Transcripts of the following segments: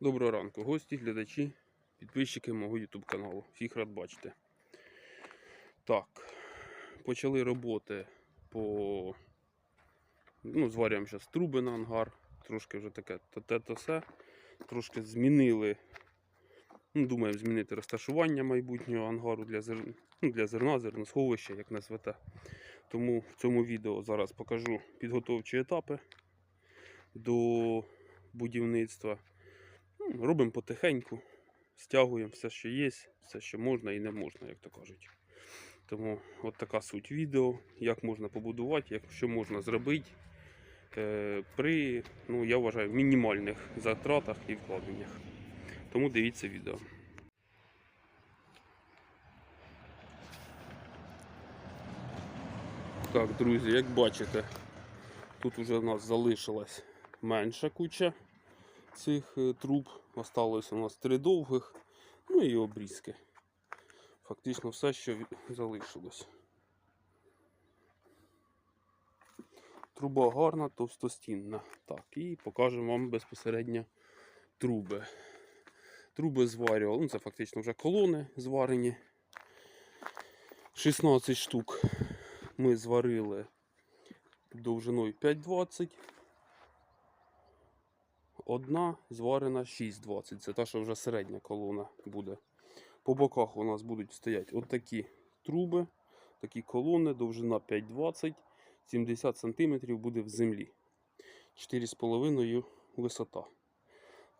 Доброго ранку, гості, глядачі, підписчики мого YouTube каналу. Всіх рад бачити. Так, почали роботи по. Ну, зварюємо зараз труби на ангар. Трошки вже таке те то все. Трошки змінили. Ну, думаємо змінити розташування майбутнього ангару для, зер... ну, для зерна, зерносховища, як назвете. Тому в цьому відео зараз покажу підготовчі етапи до будівництва. Ну, Робимо потихеньку, стягуємо все, що є, все, що можна і не можна, як то кажуть. Тому от така суть відео, як можна побудувати, як, що можна зробити е, при, ну, я вважаю, мінімальних затратах і вкладеннях. Тому дивіться відео. Так, друзі, як бачите, тут уже у нас залишилась менша куча цих е, труб. Осталось у нас три довгих, ну і обрізки. Фактично все, що залишилось. Труба гарна, товстостінна. Так, і покажемо вам безпосередньо труби. Труби зварювали, ну це фактично вже колони зварені. 16 штук ми зварили довжиною 5,20. Одна зварена 6,20. Це та, що вже середня колона буде. По боках у нас будуть стояти от такі труби, такі колони, довжина 5,20, 70 см буде в землі. 4,5 висота.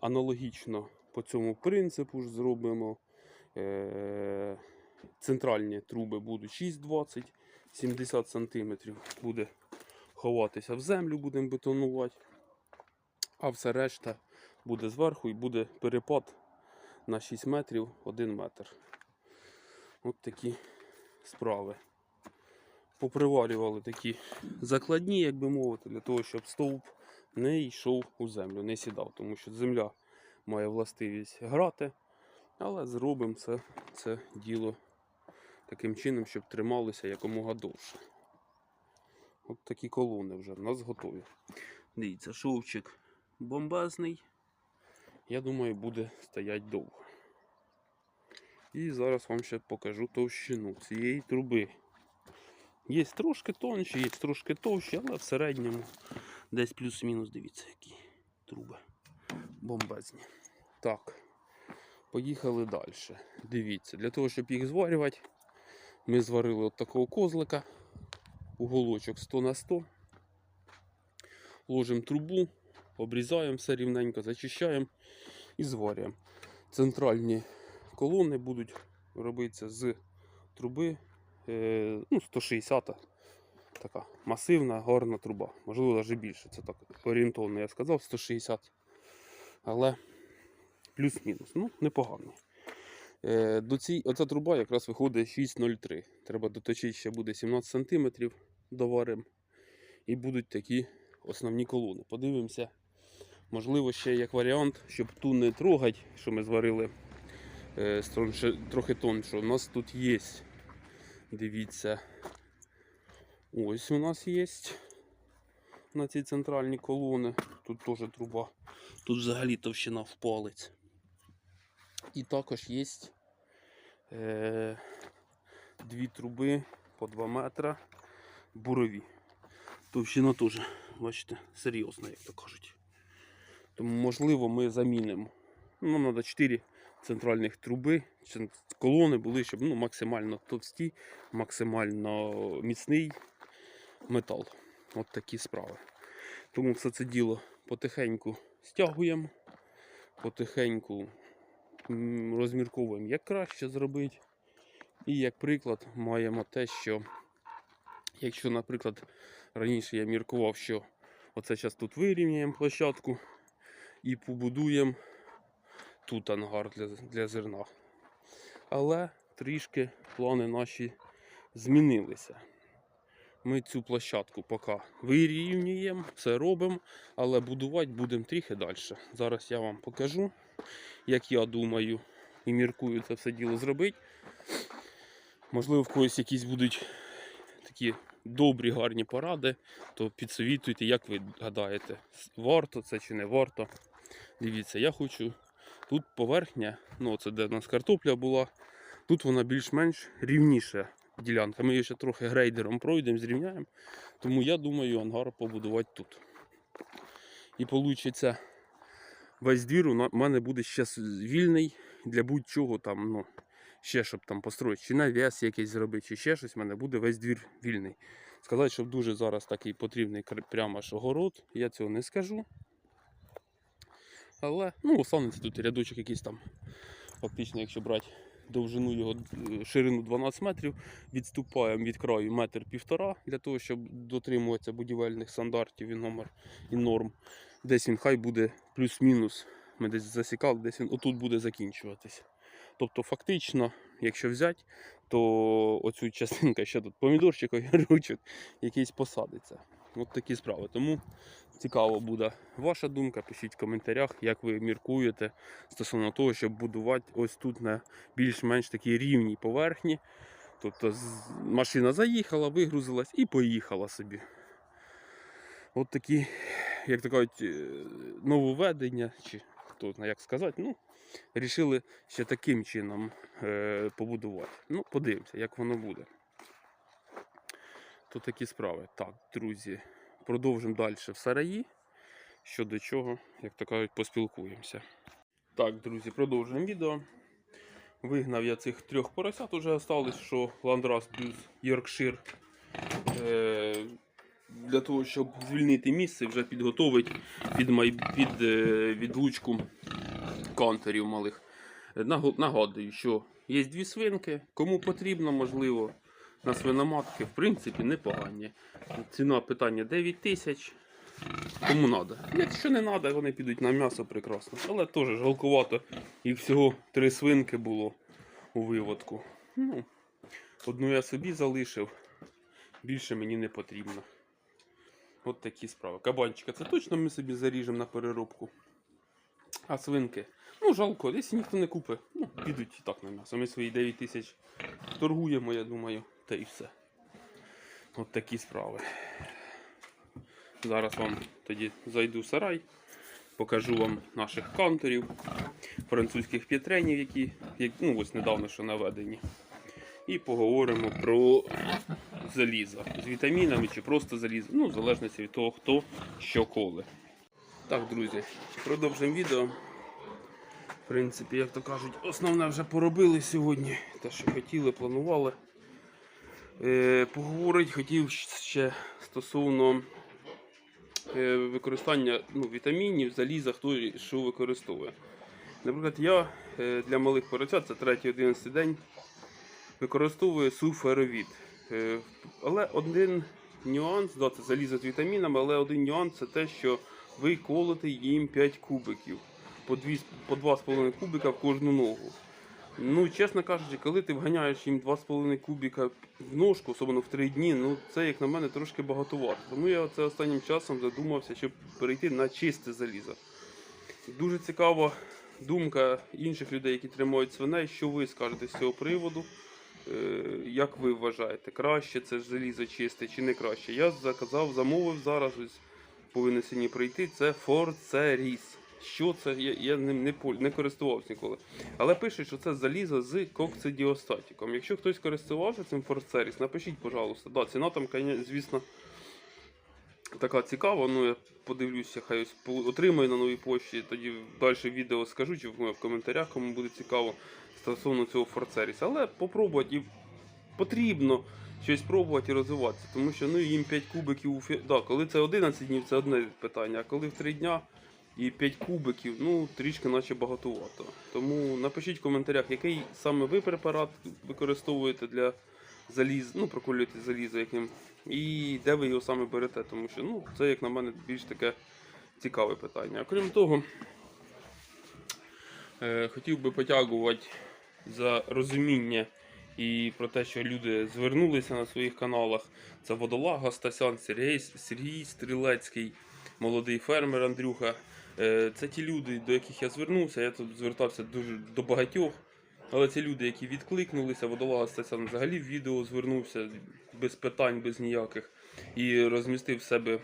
Аналогічно по цьому принципу ж зробимо. Е- Центральні труби будуть 6,20, 70 см буде ховатися в землю, будемо бетонувати. А все решта буде зверху і буде перепад на 6 метрів 1 метр. От такі справи. Поприварювали такі закладні, як би мовити, для того, щоб стовп не йшов у землю, не сідав, тому що земля має властивість грати, але зробимо це, це діло таким чином, щоб трималося якомога довше. От такі колони вже в нас готові. Дивіться, шовчик бомбезний. Я думаю, буде стояти довго. І зараз вам ще покажу товщину цієї труби. Є трошки тонші, є трошки товщі, але в середньому десь плюс-мінус, дивіться, які труби бомбезні. Так, поїхали далі. Дивіться, для того, щоб їх зварювати, ми зварили от такого козлика, уголочок 100 на 100. Ложимо трубу, обрізаємо все рівненько, зачищаємо і зварюємо. Центральні колони будуть робитися з труби е, ну, 160 така масивна, гарна труба. Можливо, навіть більше. Це так орієнтовно я сказав, 160. Але плюс-мінус. Ну, непогано. Е, до цій, оця труба якраз виходить 6,03. Треба доточити ще буде 17 см доваримо. І будуть такі основні колони. Подивимося. Можливо, ще як варіант, щоб ту не трогати, що ми зварили е, трохи тонше. У нас тут є. Дивіться. Ось у нас є на цій центральній колони. Тут теж труба. Тут взагалі товщина в палець. І також є е, дві труби по 2 метра бурові. Товщина теж, бачите, серйозна, як то кажуть. Тому, можливо, ми замінимо. Ну, Нам треба 4 центральних труби, колони були, щоб ну, максимально товсті, максимально міцний метал. От такі справи. Тому все це діло потихеньку стягуємо, потихеньку розмірковуємо, як краще зробити. І як приклад маємо те, що якщо, наприклад, раніше я міркував, що оце зараз тут вирівняємо площадку і побудуємо тут ангар для, для зерна. Але трішки плани наші змінилися. Ми цю площадку поки вирівнюємо, все робимо, але будувати будемо трохи далі. Зараз я вам покажу, як я думаю і міркую це все діло зробити. Можливо, в когось якісь будуть такі добрі, гарні поради, то підсовітуйте, як ви гадаєте, варто це чи не варто. Дивіться, я хочу. Тут поверхня, ну це де в нас картопля була. Тут вона більш-менш рівніша ділянка. Ми її ще трохи грейдером пройдемо, зрівняємо. Тому я думаю ангар побудувати тут. І вийде, весь двір у мене буде ще вільний для будь-чого там, ну, ще щоб там построїти, чи навіс якийсь зробити, чи ще щось, в мене буде весь двір вільний. Сказати, що дуже зараз такий потрібний прямо аж огород, я цього не скажу. Але ну, останеться тут рядочок якийсь там. Фактично, якщо брати довжину його е, ширину 12 метрів, відступаємо від краю метр півтора для того, щоб дотримуватися будівельних стандартів і номер і норм. Десь він хай буде плюс-мінус. Ми десь засікали, десь він отут буде закінчуватись. Тобто, фактично, якщо взяти, то оцю частинка ще тут помідорчик, огірочок якийсь посадиться. От такі справи. Тому цікаво буде ваша думка. Пишіть в коментарях, як ви міркуєте стосовно того, щоб будувати ось тут на більш-менш такій рівній поверхні. Тобто машина заїхала, вигрузилась і поїхала собі. От такі, як то кажуть, е, нововведення, чи хто знає, як сказати, ну, рішили ще таким чином е, побудувати. Ну, подивимося, як воно буде. То такі справи. Так, друзі, продовжимо далі в сараї. Що до чого, як то кажуть, поспілкуємося. Так, друзі, продовжуємо відео. Вигнав я цих трьох поросят, уже осталось, що Ландрас плюс Йоркшир. Е, для того, щоб звільнити місце, вже підготовить під, май... під е, відлучку кантерів малих. Нагадую, що є дві свинки. Кому потрібно, можливо, на свиноматки, в принципі, непогані. Ціна питання 9 тисяч. Кому треба. Якщо не треба, вони підуть на м'ясо прекрасно. Але теж жалкувато. Їх всього три свинки було у виводку. Ну, одну я собі залишив, більше мені не потрібно. От такі справи. Кабанчика це точно ми собі заріжемо на переробку. А свинки. Ну, жалко, якщо ніхто не купить, ну, підуть і так на м'ясо. Ми свої 9 тисяч торгуємо, я думаю, та і все. От такі справи. Зараз вам тоді зайду в сарай, покажу вам наших канторів, французьких п'єтренів, які, як- ну, ось недавно що наведені. І поговоримо про залізо з вітамінами чи просто залізо. Ну, в залежності від того, хто що коле. Так, друзі, продовжимо відео. В принципі, як то кажуть, основне вже поробили сьогодні. Те, що хотіли, планували. Е, поговорити хотів ще стосовно е, використання ну, вітамінів, заліза, хто що використовує. Наприклад, я е, для малих поросят, це 3-11 день, використовую суферовід. Е, але один нюанс, да, це залізо з вітамінами, але один нюанс це те, що ви колите їм 5 кубиків по, дві, по 2,5 кубика в кожну ногу. Ну, чесно кажучи, коли ти вганяєш їм 2,5 кубіка в ножку, особливо в 3 дні, ну це, як на мене, трошки багатовато. Тому я це останнім часом задумався, щоб перейти на чисте залізо. Дуже цікава думка інших людей, які тримають свиней. Що ви скажете з цього приводу? Е, Як ви вважаєте, краще це залізо чисте чи не краще? Я заказав, замовив зараз, ось повинен сьогодні прийти. Це Форцеріс. Що це? Я, я ним не, не користувався ніколи. Але пишуть, що це залізо з коксидіостатиком. Якщо хтось користувався цим Форцеріс, напишіть, пожалуйста. Да, ціна там, звісно, така цікава. Ну, я подивлюся, хай ось отримаю на новій пошті. Тоді далі відео скажу, чи в коментарях, кому буде цікаво стосовно цього Форцеріса. Але попробувати потрібно щось пробувати і розвиватися. Тому що ну, їм 5 кубиків у фі... да, коли це 11 днів, це одне питання, а коли в 3 дня і 5 кубиків, ну трішки наче багатувато. Тому напишіть в коментарях, який саме ви препарат використовуєте для заліз, ну, проколюєте залізо яким, і де ви його саме берете, тому що ну, це, як на мене, більш таке цікаве питання. Окрім того, е, хотів би подякувати за розуміння і про те, що люди звернулися на своїх каналах. Це Водолага Стасян, Сергій, Сергій Стрілецький, молодий фермер Андрюха. Е, Це ті люди, до яких я звернувся. Я тут звертався дуже до багатьох. Але це люди, які відкликнулися, водолага Стасян взагалі в відео звернувся без питань, без ніяких, і розмістив себе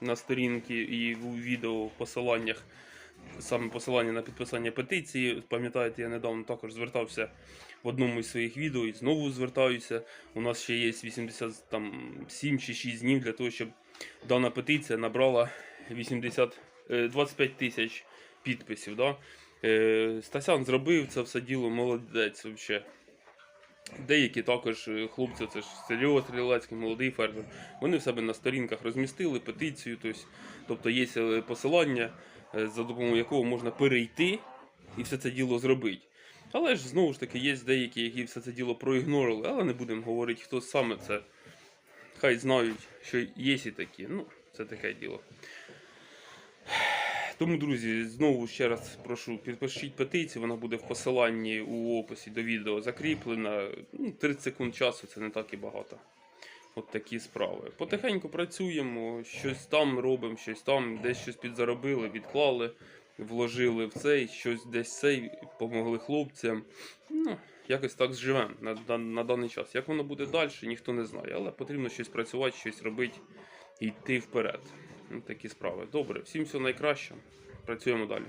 на сторінки і у відео в посиланнях саме посилання на підписання петиції. Пам'ятаєте, я недавно також звертався в одному із своїх відео і знову звертаюся. У нас ще є 87 чи 6 днів для того, щоб дана петиція набрала 80, е, 25 тисяч підписів. Да? Е, Стасян зробив це все діло, молодець взагалі. Деякі також е, хлопці, це ж Сергій Стрілецький, молодий фермер, вони в себе на сторінках розмістили петицію, тобто, є е, посилання, е, за допомогою якого можна перейти і все це діло зробити. Але ж знову ж таки є деякі, які все це діло проігнорили, але не будемо говорити, хто саме це. Хай знають, що є і такі. Ну, це таке діло. Тому, друзі, знову ще раз прошу, підпишіть петицію, вона буде в посиланні у описі до відео закріплена. Ну, 30 секунд часу це не так і багато. От такі справи. Потихеньку працюємо, щось там робимо, щось там, десь щось підзаробили, відклали, вложили в цей, щось десь цей, помогли хлопцям. Ну, якось так зживемо на, на, на даний час. Як воно буде далі, ніхто не знає. Але потрібно щось працювати, щось робити і йти вперед. Такі справи. Добре, всім всього найкраще. Працюємо далі.